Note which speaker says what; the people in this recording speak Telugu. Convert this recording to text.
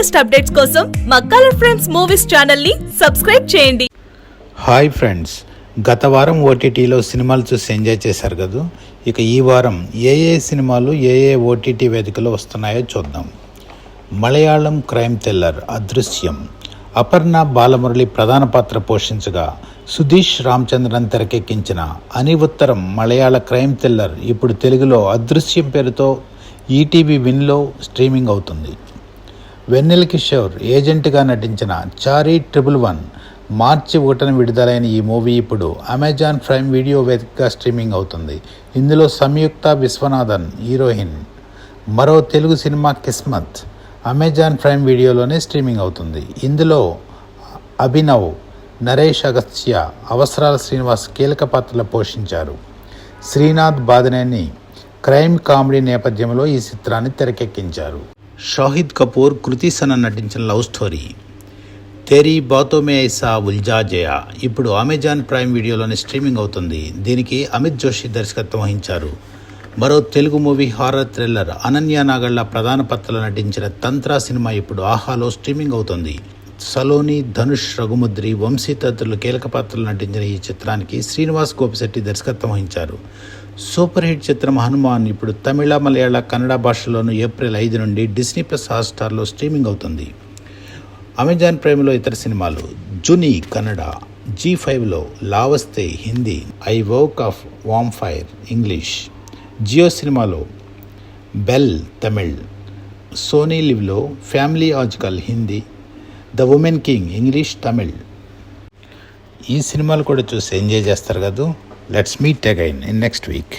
Speaker 1: లేటెస్ట్ అప్డేట్స్ కోసం మా కలర్ ఫ్రెండ్స్ మూవీస్ ఛానల్ని సబ్స్క్రైబ్ చేయండి.
Speaker 2: హాయ్ ఫ్రెండ్స్ గత వారం ఓటీటీలో సినిమాలు చూసి ఎంజాయ్ చేశారు కదా? ఇక ఈ వారం ఏ ఏ సినిమాలు ఏ ఏ ఓటీటీ వేదికలో వస్తున్నాయో చూద్దాం. మలయాళం క్రైమ్ థ్రిల్లర్ అదృశ్యం. అపర్ణ బాలమురళి ప్రధాన పాత్ర పోషించగా సుధీష్ రామచంద్రన్ తెరకెక్కించిన అని ఉత్తరం మలయాళ క్రైమ్ థ్రిల్లర్ ఇప్పుడు తెలుగులో అదృశ్యం పేరుతో ఈటీవీ విన్లో స్ట్రీమింగ్ అవుతుంది. వెన్నెల కిషోర్ ఏజెంట్గా నటించిన చారీ ట్రిపుల్ వన్ మార్చి ఒకటిన విడుదలైన ఈ మూవీ ఇప్పుడు అమెజాన్ ప్రైమ్ వీడియో వేదికగా స్ట్రీమింగ్ అవుతుంది. ఇందులో సంయుక్త విశ్వనాథన్ హీరోయిన్ మరో Telugu cinema Kismat Amazon Prime వీడియోలోనే స్ట్రీమింగ్ అవుతుంది. ఇందులో అభినవ్ నరేష్ అగస్త్య అవసరాల శ్రీనివాస్ కీలక పాత్రలు పోషించారు. శ్రీనాథ్ బాదనేని క్రైమ్ కామెడీ నేపథ్యంలో ఈ చిత్రాన్ని తెరకెక్కించారు. షాహిద్ కపూర్ కృతి సన నటించిన లవ్ స్టోరీ. తెరీ బాతోమే ఐసా ఉల్జా జయా. ఇప్పుడు అమెజాన్ ప్రైమ్ వీడియోలోనే స్ట్రీమింగ్ అవుతుంది. దీనికి అమిత్ జోషి దర్శకత్వం వహించారు. మరో Telugu movie horror thriller Ananya Nagalla ప్రధాన పాత్రలో నటించిన తంత్ర సినిమా ఇప్పుడు ఆహాలో స్ట్రీమింగ్ అవుతుంది. సలోని ధనుష్ రఘుముద్రి వంశీ తదితరులు కీలక పాత్రలు నటించిన ఈ చిత్రానికి శ్రీనివాస్ గోపిశెట్టి దర్శకత్వం వహించారు. సూపర్ హిట్ చిత్రం హనుమాన్ ఇప్పుడు తమిళ మలయాళ కన్నడ భాషలోను ఏప్రిల్ ఐదు నుండి డిస్నీ ప్లస్ హాట్స్టార్లో స్ట్రీమింగ్ అవుతుంది. అమెజాన్ ప్రైమ్లో ఇతర సినిమాలు జునీ కన్నడ జీ ఫైవ్లో లావస్తే హిందీ ఐ వర్క్ ఆఫ్ వామ్ ఫైర్ ఇంగ్లీష్ జియో సినిమాలో బెల్ తమిళ్ సోనీ లివ్లో family Aaj Kal Hindi the women king English Tamil ఈ సినిమాలు కూడా చూసి ఎంజాయ్ చేస్తారు కదా? Let's meet again in next week